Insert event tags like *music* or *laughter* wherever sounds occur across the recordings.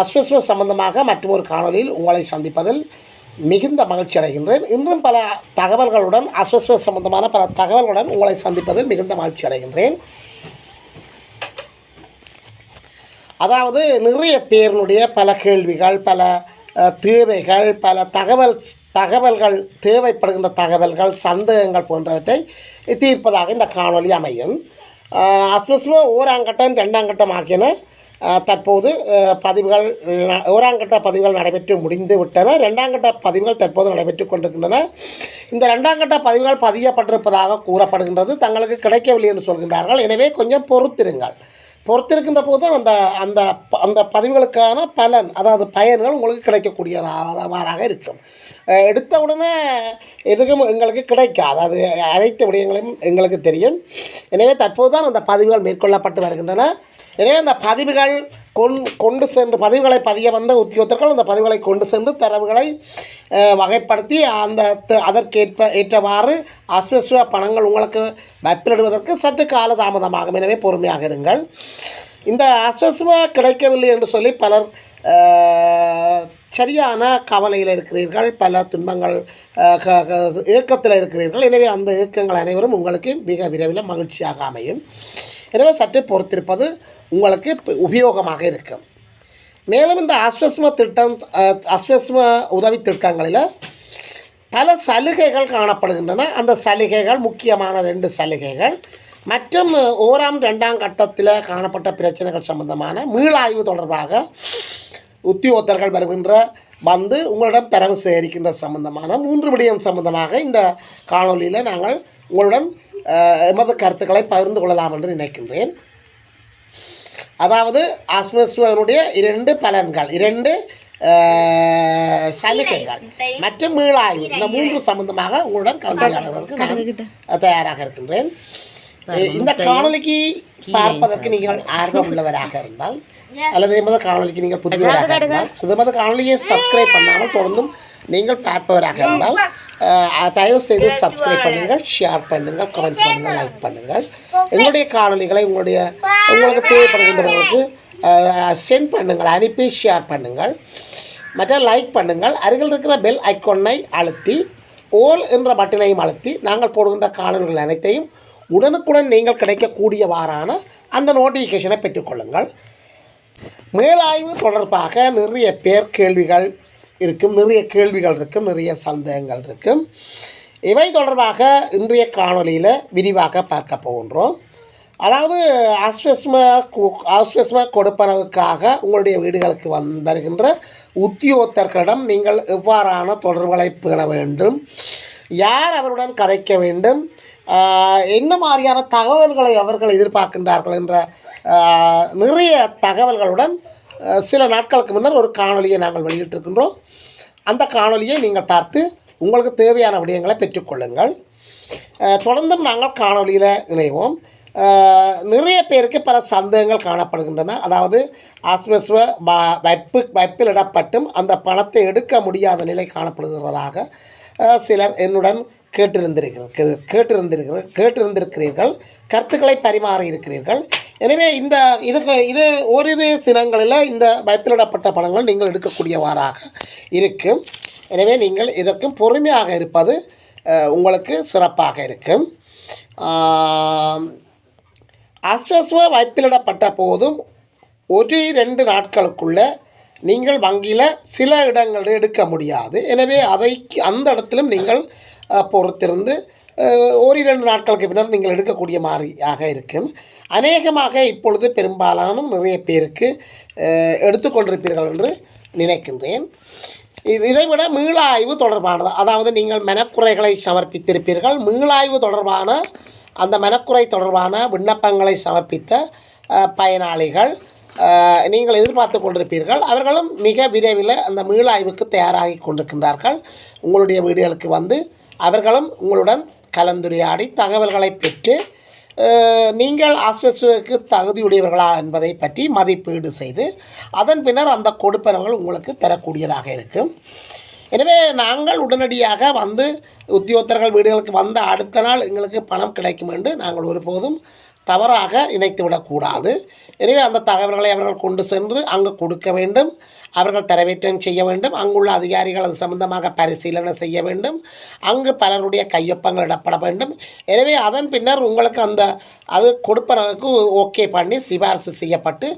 அஸ்வஸ்வ சம்பந்தமாக மற்றொரு காணொலியில் உங்களை சந்திப்பதில் மிகுந்த மகிழ்ச்சி அடைகின்றேன். இன்றும் பல தகவல்களுடன் அஸ்வஸ்வ சம்பந்தமான பல தகவல்களுடன் உங்களை சந்திப்பதில் மிகுந்த மகிழ்ச்சி அடைகின்றேன். அதாவது நிறைய பேருனுடைய பல கேள்விகள் பல தேவைகள் பல தகவல் தகவல்கள் தேவைப்படுகின்ற தகவல்கள் சந்தேகங்கள் போன்றவற்றை தீர்ப்பதாக இந்த காணொலி அமையும். அஸ்வஸ்வ ஓராங்கட்டம் ரெண்டாங்கட்டம் ஆகியன தற்போது பதிவுகள் ந- ஓராங்கட்ட பதிவுகள் நடைபெற்று முடிந்து விட்டன. ரெண்டாங்கட்ட பதிவுகள் தற்போது நடைபெற்று கொண்டிருக்கின்றன. இந்த ரெண்டாங்கட்ட பதிவுகள் பதியப்பட்டிருப்பதாக கூறப்படுகின்றது. தங்களுக்கு கிடைக்கவில்லை என்று சொல்கின்றார்கள். எனவே கொஞ்சம் பொறுத்திருங்கள். பொறுத்திருக்கின்ற போது அந்த அந்த ப- அந்த பதிவுகளுக்கான பலன் அதாவது பயன்கள் உங்களுக்கு கிடைக்கக்கூடியவாறாக இருக்கும். எடுத்த உடனே எதுவும் எங்களுக்கு கிடைக்காது. அது அனைத்து விடயங்களையும் எங்களுக்கு தெரியும். எனவே தற்போது தான் அந்த பதிவுகள் மேற்கொள்ளப்பட்டு வருகின்றன. எனவே அந்த பதிவுகள் கொண் கொண்டு சென்று பதிவுகளை பதிய வந்த உத்தியோகத்தர்கள் அந்த பதிவுகளை கொண்டு சென்று தரவுகளை வகைப்படுத்தி அந்த த- அதற்கேற்ப ஏற்றவாறு அஸ்வஸ்வ பணங்கள் உங்களுக்கு வப்பிலிடுவதற்கு சற்று காலதாமதமாகும். எனவே பொறுமையாக இருங்கள். இந்த அஸ்வஸ்வ கிடைக்கவில்லை என்று சொல்லி பலர் சரியான கவலையில் இருக்கிறீர்கள். பல துன்பங்கள் இயக்கத்தில் ஏக்கத்தில் இருக்கிறீர்கள். எனவே அந்த ஏக்கங்கள் அனைவரும் உங்களுக்கு மிக விரைவில் மகிழ்ச்சியாக அமையும். எனவே சற்று பொறுத்திருப்பது உங்களுக்கு உபயோகமாக இருக்கும். மேலும் இந்த அஸ்வஸ்ம திட்டம் அஸ்வஸ்ம உதவி திட்டங்களில் பல சலுகைகள் காணப்படுகின்றன. அந்த சலுகைகள் முக்கியமான ரெண்டு சலுகைகள். மற்றும் ஓராம் ரெண்டாம் கட்டத்தில் காணப்பட்ட பிரச்சனைகள் சம்பந்தமான மீளாய்வு தொடர்பாக உத்தியோகத்தர்கள் வருகின்ற வந்து உங்களிடம் தரவு சேகரிக்கின்ற சம்பந்தமான மூன்று விடயம் சம்பந்தமாக இந்த காணொளியில் நாங்கள் உங்களுடன் எமது கருத்துக்களை பகிர்ந்து கொள்ளலாம் என்று நினைக்கின்றேன். அதாவது ஆஸ்மஸ்வனுடைய இரண்டு பலன்கள் இரண்டு சலுகைகள் மற்றும் மீளாய்வு. இந்த மூன்று சம்பந்தமாக உங்களுடன் கலந்துரையாடுவதற்கு நான் தயாராக இருக்கின்றேன். இந்த காணொளிக்கு பார்ப்பதற்கு நீங்கள் ஆர்வம் உள்ளவராக இருந்தால் *laughs* அல்லது எமது காணொளிக்கு நீங்கள் புதியவராக இருந்தால் எமது காணொளியை சப்ஸ்கிரைப் பண்ணாமல் தொடர்ந்தும் நீங்கள் பார்ப்பவராக இருந்தால் அஹ், தயவு செய்து சப்ஸ்கிரைப் பண்ணுங்கள் ஷேர் பண்ணுங்கள் கமெண்ட் பண்ணுங்கள் லைக் பண்ணுங்கள். எங்களுடைய காணொளிகளை உங்களுடைய உங்களுக்கு தேவைப்படுகின்றவர்களுக்கு சென்ட் பண்ணுங்கள் அனுப்பி ஷேர் பண்ணுங்கள். மற்ற லைக் பண்ணுங்கள். அருகில் இருக்கிற பெல் ஐக்கோனை அழுத்தி ஓல் என்ற பட்டனையும் அழுத்தி நாங்கள் போடுகின்ற காணொலிகள் அனைத்தையும் உடனுக்குடன் நீங்கள் கிடைக்கக்கூடியவாறான அந்த நோட்டிஃபிகேஷனை பெற்றுக்கொள்ளுங்கள். மேலாய்வு தொடர்பாக நிறைய பேர் கேள்விகள் இருக்கும். நிறைய கேள்விகள் இருக்கும் நிறைய சந்தேகங்கள் இருக்கும். இவை தொடர்பாக இன்றைய காணொளியில் விரிவாக பார்க்க போகின்றோம். அதாவது ஆஸ்வஸ்ம கு- ஆஸ்வஸ்ம கொடுப்பனவுக்காக உங்களுடைய வீடுகளுக்கு வந் வருகின்ற உத்தியோகத்தர்களிடம் நீங்கள் எவ்வாறான தொடர்புகளை பேண வேண்டும்? யார் அவருடன் கதைக்க வேண்டும்? என்ன மாதிரியான தகவல்களை அவர்கள் எதிர்பார்க்கின்றார்கள் என்ற நிறைய தகவல்களுடன் சில நாட்களுக்கு முன்னர் ஒரு காணொலியை நாங்கள் வெளியிட்டிருக்கின்றோம். அந்த காணொலியை நீங்கள் பார்த்து உங்களுக்கு தேவையான விடயங்களை பெற்றுக்கொள்ளுங்கள். தொடர்ந்தும் நாங்கள் காணொளியில் இணைவோம். நிறைய பேருக்கு பல சந்தேகங்கள் காணப்படுகின்றன. அதாவது ஆஸ்மஸ்வ வ- வைப்பு வைப்பிலிடப்பட்டும் அந்த பணத்தை எடுக்க முடியாத நிலை காணப்படுகிறதாக சிலர் என்னுடன் கேட்டிருந்திருக்கிறீர்கள் கேட்டிருந்திருக்கிறீர்கள் கேட்டிருந்திருக்கிறீர்கள். கருத்துக்களை பரிமாறி இருக்கிறீர்கள். எனவே இந்த இதுக்கு இது ஓரிரு சினங்களில் இந்த வைப்பிலிடப்பட்ட படங்கள் நீங்கள் எடுக்கக்கூடியவாறாக இருக்கும் எனவே நீங்கள் இதற்கும் பொறுமையாக இருப்பது உங்களுக்கு சிறப்பாக இருக்கும் அஸ்வஸ்வ வைப்பிலிடப்பட்ட போதும் ஒரு ரெண்டு நாட்களுக்குள்ள நீங்கள் வங்கியில் சில இடங்களில் எடுக்க முடியாது. எனவே அதை அந்த இடத்திலும் நீங்கள் பொறுத்திருந்து ஓரிரண்டு நாட்களுக்கு பின்னர் நீங்கள் எடுக்கக்கூடிய மாதிரியாக இருக்கும். அநேகமாக இப்பொழுது பெரும்பாலான நிறைய பேருக்கு எடுத்துக்கொண்டிருப்பீர்கள் என்று நினைக்கின்றேன். இது இதைவிட மீளாய்வு தொடர்பானது அதாவது நீங்கள் மனக்குறைகளை சமர்ப்பித்திருப்பீர்கள். மீளாய்வு தொடர்பான அந்த மனக்குறை தொடர்பான விண்ணப்பங்களை சமர்ப்பித்த பயனாளிகள் நீங்கள் எதிர்பார்த்து கொண்டிருப்பீர்கள். அவர்களும் மிக விரைவில் அந்த மீளாய்வுக்கு தயாராகி கொண்டிருக்கின்றார்கள். உங்களுடைய வீடுகளுக்கு வந்து அவர்களும் உங்களுடன் கலந்துரையாடி தகவல்களை பெற்று நீங்கள் ஆஸ்பெஸ்டுக்கு தகுதியுடையவர்களா என்பதை பற்றி மதிப்பீடு செய்து அதன் பின்னர் அந்த கொடுப்பனவர்கள் உங்களுக்கு தரக்கூடியதாக இருக்கும். எனவே நாங்கள் உடனடியாக வந்து உத்தியோகத்தர்கள் வீடுகளுக்கு வந்த அடுத்த நாள் எங்களுக்கு பணம் கிடைக்கும் என்று நாங்கள் ஒருபோதும் தவறாக இணைத்து விடக்கூடாது எனவே அந்த தகவல்களை அவர்கள் கொண்டு சென்று அங்கு கொடுக்க வேண்டும். அவர்கள் தரவேற்றம் செய்ய வேண்டும். அங்குள்ள அதிகாரிகள் அது சம்பந்தமாக பரிசீலனை செய்ய வேண்டும். அங்கு பலருடைய கையொப்பங்கள் இடப்பட வேண்டும். எனவே அதன் பின்னர் உங்களுக்கு அந்த அது கொடுப்பனவுக்கு ஓகே பண்ணி சிபாரிசு செய்யப்பட்டு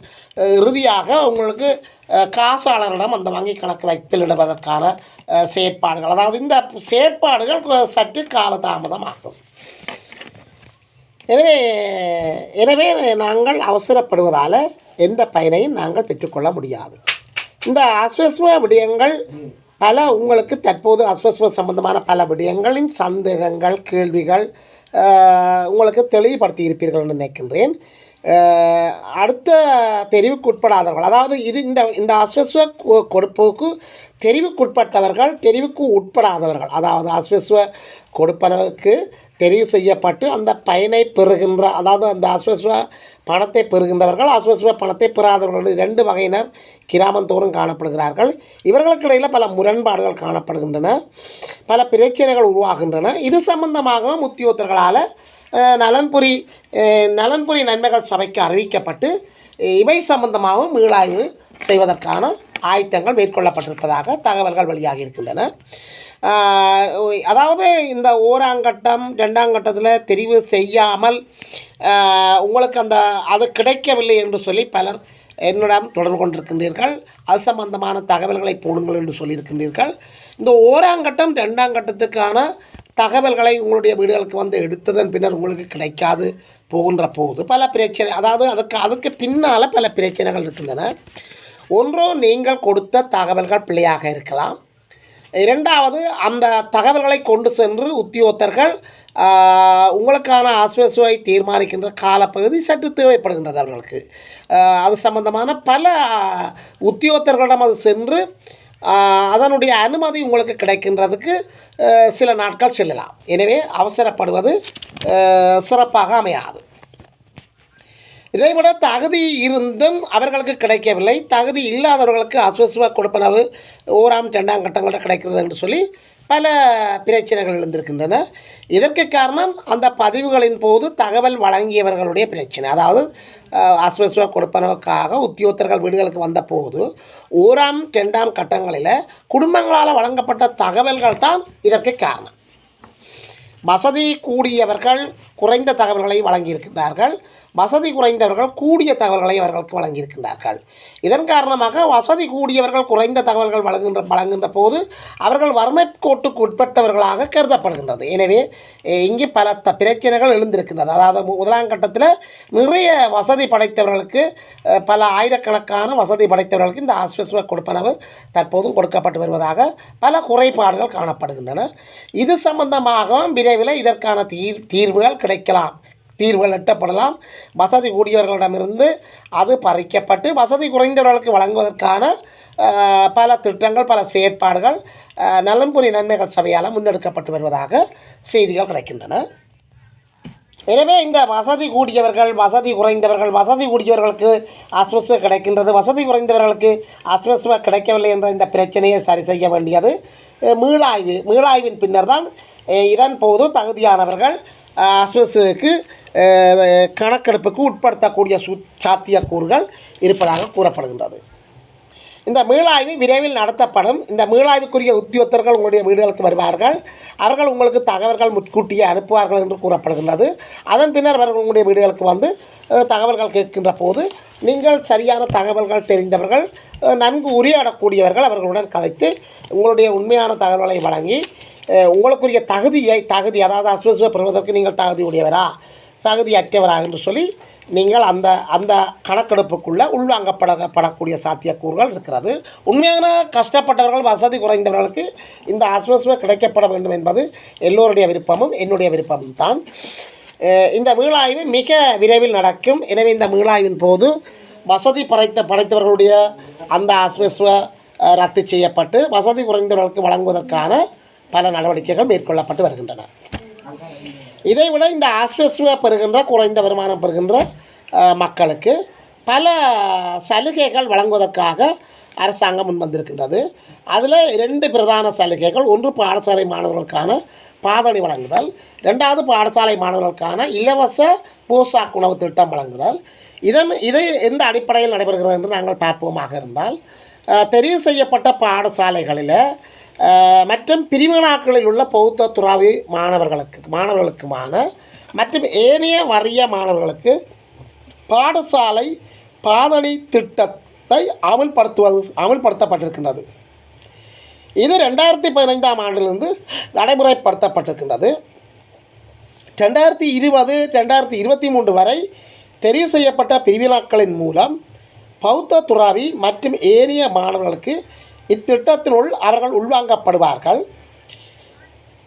இறுதியாக உங்களுக்கு காசாளரிடம் அந்த வங்கி கணக்கு வைப்பிலிடுவதற்கான இடுவதற்கான செயற்பாடுகள். அதாவது இந்த செயற்பாடுகள் சற்று காலதாமதமாகும். எனவே எனவே நாங்கள் அவசரப்படுவதால் எந்த பயனையும் நாங்கள் பெற்றுக்கொள்ள முடியாது. இந்த அஸ்வஸ்வ விடயங்கள் பல உங்களுக்கு தற்போது அஸ்வஸ்வ சம்பந்தமான பல விடயங்களின் சந்தேகங்கள் கேள்விகள் உங்களுக்கு தெளிவுபடுத்தி இருப்பீர்கள் என்று நினைக்கின்றேன். அடுத்த தெரிவுக்கு உட்படாதவர்கள் அதாவது இது இந்த இந்த அஸ்வஸ்வ கொடுப்புக்கு தெரிவுக்குட்பட்டவர்கள் தெரிவுக்கு உட்படாதவர்கள் அதாவது அஸ்வஸ்வ கொடுப்பனவுக்கு தெரிவு செய்யப்பட்டு அந்த பயனை பெறுகின்ற அதாவது அந்த அஸ்வஸ்வ பணத்தை பெறுகின்றவர்கள் அஸ்வஸ்வ பணத்தை பெறாதவர்கள் ரெண்டு வகையினர் கிராமந்தோறும் காணப்படுகிறார்கள். இவர்களுக்கு இடையில் பல முரண்பாடுகள் காணப்படுகின்றன. பல பிரச்சனைகள் உருவாகின்றன. இது சம்பந்தமாகவும் உத்தியோகத்தர்களால் நலன்புரி நலன்புரி நன்மைகள் சபைக்கு அறிவிக்கப்பட்டு இவை சம்பந்தமாகவும் மீளாய்வு செய்வதற்கான ஆயத்தங்கள் மேற்கொள்ளப்பட்டிருப்பதாக தகவல்கள் வெளியாகி இருக்கின்றன. அதாவது இந்த ஓராங்கட்டம் ரெண்டாங்கட்டத்தில் தெரிவு செய்யாமல் உங்களுக்கு அந்த அது கிடைக்கவில்லை என்று சொல்லி பலர் என்னிடம் தொடர்பு கொண்டிருக்கின்றீர்கள். அது சம்பந்தமான தகவல்களை போடுங்கள் என்று சொல்லியிருக்கின்றீர்கள். இந்த ஓராங்கட்டம் ரெண்டாங்கட்டத்துக்கான தகவல்களை உங்களுடைய வீடுகளுக்கு வந்து எடுத்ததன் பின்னர் உங்களுக்கு கிடைக்காது போகின்ற போது பல பிரச்சனை அதாவது அதுக்கு அதுக்கு பின்னால் பல பிரச்சனைகள் இருக்கின்றன. ஒன்றோ நீங்கள் கொடுத்த தகவல்கள் பிழையாக இருக்கலாம். இரண்டாவது அந்த தகவல்களை கொண்டு சென்று உத்தியோகத்தர்கள் உங்களுக்கான ஆஸ்வசுவை தீர்மானிக்கின்ற காலப்பகுதி சற்று தேவைப்படுகின்றது அவர்களுக்கு. அது சம்பந்தமான பல உத்தியோகத்தர்களிடம் அது சென்று அதனுடைய அனுமதி உங்களுக்கு கிடைக்கின்றதுக்கு சில நாட்கள் செல்லலாம். எனவே அவசரப்படுவது சிறப்பாக அமையாது. இதைவிட தகுதி இருந்தும் அவர்களுக்கு கிடைக்கவில்லை. தகுதி இல்லாதவர்களுக்கு அஸ்வஸ்வ கொடுப்பனவு ஓராம் ரெண்டாம் கட்டங்களில் கிடைக்கிறது என்று சொல்லி பல பிரச்சனைகள் எழுந்திருக்கின்றன. இதற்கு காரணம் அந்த பதிவுகளின் போது தகவல் வழங்கியவர்களுடைய பிரச்சனை. அதாவது அஹ், அஸ்வஸ்வ கொடுப்பனவுக்காக உத்தியோகத்தர்கள் வீடுகளுக்கு வந்த போது ஓராம் ரெண்டாம் கட்டங்களில் குடும்பங்களால் வழங்கப்பட்ட தகவல்கள் தான் இதற்கு காரணம். வசதி கூடியவர்கள் குறைந்த தகவல்களை வழங்கியிருக்கிறார்கள் வசதி குறைந்தவர்கள் கூடிய தகவல்களை அவர்களுக்கு வழங்கியிருக்கின்றார்கள். இதன் காரணமாக வசதி கூடியவர்கள் குறைந்த தகவல்கள் வழங்குகின்ற வழங்குகின்ற போது அவர்கள் வறுமை கோட்டுக்கு உட்பட்டவர்களாக கருதப்படுகின்றது. எனவே இங்கே பல த பிரச்சனைகள் எழுந்திருக்கின்றது. அதாவது முதலாம் கட்டத்தில் நிறைய வசதி படைத்தவர்களுக்கு பல ஆயிரக்கணக்கான வசதி படைத்தவர்களுக்கு இந்த ஆஸ்வஸ்வ கொடுப்பனவு தற்போதும் கொடுக்கப்பட்டு வருவதாக பல குறைபாடுகள் காணப்படுகின்றன. இது சம்பந்தமாகவும் விரைவில் இதற்கான தீர் தீர்வுகள் கிடைக்கலாம். தீர்வுகள் எட்டப்படலாம் வசதி கூடியவர்களிடமிருந்து அது பறிக்கப்பட்டு வசதி குறைந்தவர்களுக்கு வழங்குவதற்கான பல திட்டங்கள் பல செயற்பாடுகள் நலம்புரி நலன்புரி நன்மைகள் சபையால் முன்னெடுக்கப்பட்டு வருவதாக செய்திகள் கிடைக்கின்றன. எனவே இந்த வசதி கூடியவர்கள் வசதி குறைந்தவர்கள் வசதி கூடியவர்களுக்கு அஸ்வஸ்வ கிடைக்கின்றது. வசதி குறைந்தவர்களுக்கு அஸ்வஸ்வ கிடைக்கவில்லை என்ற இந்த பிரச்சனையை சரி செய்ய வேண்டியது மீளாய்வு. மீளாய்வின் பின்னர் தான் இதன் போது தகுதியானவர்கள் அஸ்வசுக்கு கணக்கெடுப்புக்கு உட்படுத்தக்கூடிய சு சாத்தியக்கூறுகள் இருப்பதாக கூறப்படுகின்றது. இந்த மீளாய்வு விரைவில் நடத்தப்படும். இந்த மீளாய்வுக்குரிய உத்தியோகத்தர்கள் உங்களுடைய வீடுகளுக்கு வருவார்கள். அவர்கள் உங்களுக்கு தகவல்கள் முன்கூட்டியே அனுப்புவார்கள் என்று கூறப்படுகின்றது. அதன் பின்னர் அவர்கள் உங்களுடைய வீடுகளுக்கு வந்து தகவல்கள் கேட்கின்ற போது நீங்கள் சரியான தகவல்கள் தெரிந்தவர்கள் நன்கு உரையாடக்கூடியவர்கள் அவர்களுடன் கதைத்து உங்களுடைய உண்மையான தகவல்களை வழங்கி உங்களுக்குரிய தகுதியை தகுதி அதாவது அஸ்வஸ்வ பெறுவதற்கு நீங்கள் தகுதி உடையவரா தகுதியற்றவரா என்று சொல்லி நீங்கள் அந்த அந்த கணக்கெடுப்புக்குள்ளே உள்வாங்கப்பட படக்கூடிய சாத்தியக்கூறுகள் இருக்கிறது உண்மையான கஷ்டப்பட்டவர்கள் வசதி குறைந்தவர்களுக்கு இந்த அஸ்வஸ்வ கிடைக்கப்பட வேண்டும் என்பது எல்லோருடைய விருப்பமும் என்னுடைய விருப்பமும் தான் இந்த மீளாய்வு மிக விரைவில் நடக்கும் எனவே இந்த மீளாய்வின் போது வசதி படைத்த படைத்தவர்களுடைய அந்த அஸ்வஸ்வ ரத்து செய்யப்பட்டு வசதி குறைந்தவர்களுக்கு வழங்குவதற்கான பல நடவடிக்கைகள் மேற்கொள்ளப்பட்டு வருகின்றன. இதைவிட இந்த ஆஸ்வஸ்வ பெறுகின்ற குறைந்த வருமானம் பெறுகின்ற மக்களுக்கு பல சலுகைகள் வழங்குவதற்காக அரசாங்கம் முன்வந்திருக்கின்றது அதில் இரண்டு பிரதான சலுகைகள் ஒன்று பாடசாலை மாணவர்களுக்கான பாதணி வழங்குதல் ரெண்டாவது பாடசாலை மாணவர்களுக்கான இலவச போசாக் உணவு திட்டம் வழங்குதல். இதன் இது எந்த அடிப்படையில் நடைபெறுகிறது என்று நாங்கள் பார்ப்போமாக இருந்தால் தெரிவு செய்யப்பட்ட பாடசாலைகளில் மற்றும் பிரிவினாக்களில் உள்ள பௌத்த துறாவி மாணவர்களுக்கு மாணவர்களுக்குமான மற்றும் ஏனைய வறிய மாணவர்களுக்கு பாடசாலை பாதணி திட்டத்தை அமல்படுத்துவது அமல்படுத்தப்பட்டிருக்கின்றது. இது ரெண்டாயிரத்தி பதினைந்தாம் ஆண்டிலிருந்து நடைமுறைப்படுத்தப்பட்டிருக்கின்றது. ரெண்டாயிரத்தி இருபது ரெண்டாயிரத்தி இருபத்தி மூன்று வரை தெரிவு செய்யப்பட்ட பிரிவினாக்களின் மூலம் பௌத்த துறாவி மற்றும் ஏனைய மாணவர்களுக்கு இத்திட்டத்தினுள் அவர்கள் உள்வாங்கப்படுவார்கள்.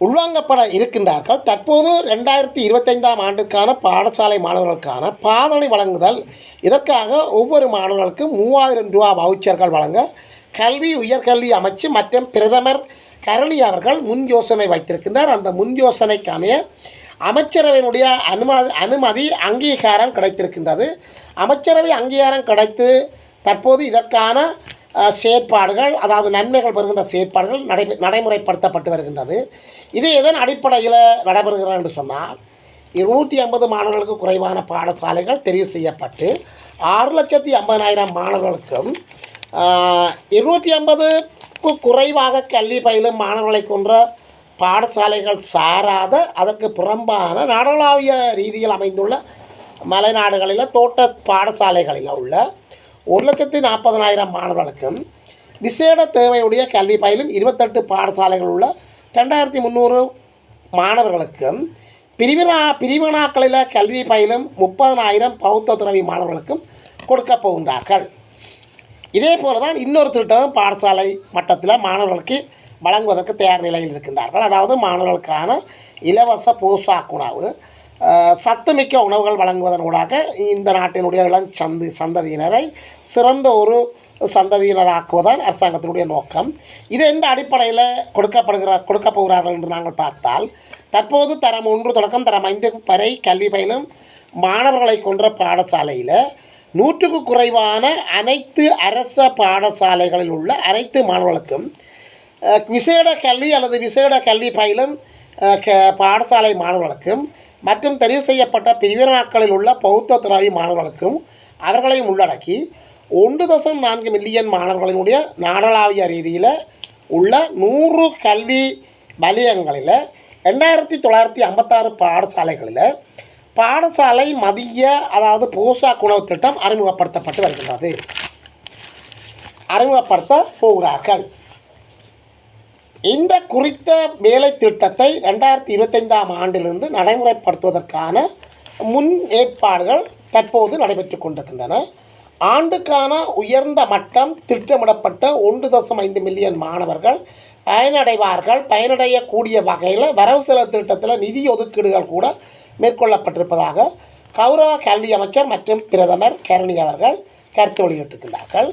உள்வாங்கப்பட இருக்கின்றார்கள். தற்போது ரெண்டாயிரத்தி இருபத்தைந்தாம் ஆண்டுக்கான பாடசாலை மாணவர்களுக்கான பாதனை வழங்குதல். இதற்காக ஒவ்வொரு மாணவர்களுக்கும் மூவாயிரம் ரூபா வவுச்சர்கள் வழங்க கல்வி உயர்கல்வி அமைச்சு மற்றும் பிரதமர் கருணி அவர்கள் முன் யோசனை வைத்திருக்கின்றார். அந்த முன் யோசனைக்கு அமைய அமைச்சரவையினுடைய அனுமதி அனுமதி அங்கீகாரம் கிடைத்திருக்கின்றது. அமைச்சரவை அங்கீகாரம் கிடைத்து தற்போது இதற்கான செயற்பாடுகள் அதாவது நன்மைகள் பெறுகின்ற செயற்பாடுகள் நடை நடைமுறைப்படுத்தப்பட்டு வருகின்றது. இது எதன் அடிப்படையில் நடைபெறுகிறது என்று சொன்னால் இருநூற்றி ஐம்பது மாணவர்களுக்கு குறைவான பாடசாலைகள் தெரிவு செய்யப்பட்டு ஆறு லட்சத்தி ஐம்பதாயிரம் மாணவர்களுக்கும் இருநூற்றி ஐம்பதுக்கு குறைவாக கல்வி பயிலும் மாணவர்களை கொன்ற பாடசாலைகள் சாராத அதற்கு புறம்பான நாடளாவிய ரீதியில் அமைந்துள்ள மலைநாடுகளில் தோட்ட பாடசாலைகளில் உள்ள ஒரு லட்சத்தி நாற்பதனாயிரம் மாணவர்களுக்கும் விசேட தேவையுடைய கல்வி பயிலும் இருபத்தெட்டு பாடசாலைகள் உள்ள ரெண்டாயிரத்தி முந்நூறு மாணவர்களுக்கும் பிரிவினா பிரிவினாக்களில் கல்வி பயிலும் முப்பதனாயிரம் பௌத்த துறவி மாணவர்களுக்கும் கொடுக்க போகின்றார்கள். இதே போல தான் இன்னொரு திட்டம் பாடசாலை மட்டத்தில் மாணவர்களுக்கு வழங்குவதற்கு தயார் நிலையில் இருக்கின்றார்கள். அதாவது மாணவர்களுக்கான இலவச போசாக் உணவு சத்துமிக்க உணவுகள் வழங்குவதன் ஊடாக இந்த நாட்டினுடைய இளம் சந்து சந்ததியினரை சிறந்த ஒரு சந்ததியினராக்குவதுதான் அரசாங்கத்தினுடைய நோக்கம். இது எந்த அடிப்படையில் கொடுக்கப்படுகிற கொடுக்க போகிறார்கள் என்று நாங்கள் பார்த்தால் தற்போது தரம் ஒன்று தொடக்கம் தரம் ஐந்து வரை கல்வி பயிலும் மாணவர்களை கொன்ற பாடசாலையில் நூற்றுக்கு குறைவான அனைத்து அரச பாடசாலைகளில் உள்ள அனைத்து மாணவர்களுக்கும் விசேட கல்வி அல்லது விசேட கல்வி பயிலும் க- பாடசாலை மாணவர்களுக்கும் மற்றும் தெரிவு செய்யப்பட்ட பிரிவினாக்களில் உள்ள பௌத்த துறவி மாணவர்களுக்கும் அவர்களையும் உள்ளடக்கி ஒன்று தசம் நான்கு மில்லியன் மாணவர்களினுடைய நாடளாவிய ரீதியில் உள்ள நூறு கல்வி வலயங்களில் ரெண்டாயிரத்தி தொள்ளாயிரத்தி ஐம்பத்தாறு பாடசாலைகளில் பாடசாலை மதிய அதாவது போசாக் உணவு திட்டம் அறிமுகப்படுத்தப்பட்டு வருகின்றது. அறிமுகப்படுத்த போகிறார்கள். இந்த குறித்த வேலை திட்டத்தை ரெண்டாயிரத்தி இருபத்தைந்தாம் ஆண்டிலிருந்து நடைமுறைப்படுத்துவதற்கான முன் ஏற்பாடுகள் தற்போது நடைபெற்று கொண்டிருக்கின்றன. ஆண்டுக்கான உயர்ந்த மட்டம் திட்டமிடப்பட்ட ஒன்று தசம் ஐந்து மில்லியன் மாணவர்கள் பயனடைவார்கள். பயனடையக்கூடிய வகையில் வரவு செலவு திட்டத்தில் நிதி ஒதுக்கீடுகள் கூட மேற்கொள்ளப்பட்டிருப்பதாக கௌரவ கல்வி அமைச்சர் மற்றும் பிரதமர் கருணி அவர்கள் கருத்து வெளியிட்டிருக்கிறார்கள்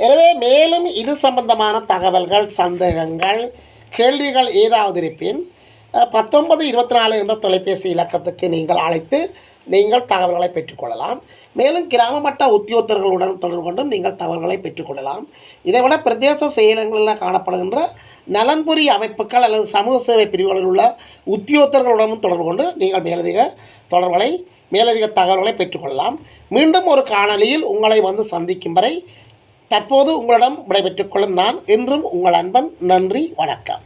எனவே மேலும் இது சம்பந்தமான தகவல்கள் சந்தேகங்கள் கேள்விகள் ஏதாவது இருப்பின் பத்தொன்பது இருபத்தி நாலு என்ற தொலைபேசி இலக்கத்துக்கு நீங்கள் அழைத்து நீங்கள் தகவல்களை பெற்றுக்கொள்ளலாம். மேலும் கிராம மட்ட உத்தியோகத்தர்களுடன் தொடர்பு கொண்டும் நீங்கள் தகவல்களை பெற்றுக்கொள்ளலாம். இதைவிட பிரதேச செயலகங்களில் காணப்படுகின்ற நலன்புரி அமைப்புகள் அல்லது சமூக சேவை பிரிவுகளில் உள்ள உத்தியோகத்தர்களுடனும் தொடர்பு கொண்டு நீங்கள் மேலதிக தொடர்புகளை மேலதிக தகவல்களை பெற்றுக்கொள்ளலாம். மீண்டும் ஒரு காணொலியில் உங்களை வந்து சந்திக்கும் வரை தற்போது உங்களிடம் விடைபெற்றுக் கொள்ளும் நான் என்றும் உங்கள் அன்பன் நன்றி வணக்கம்.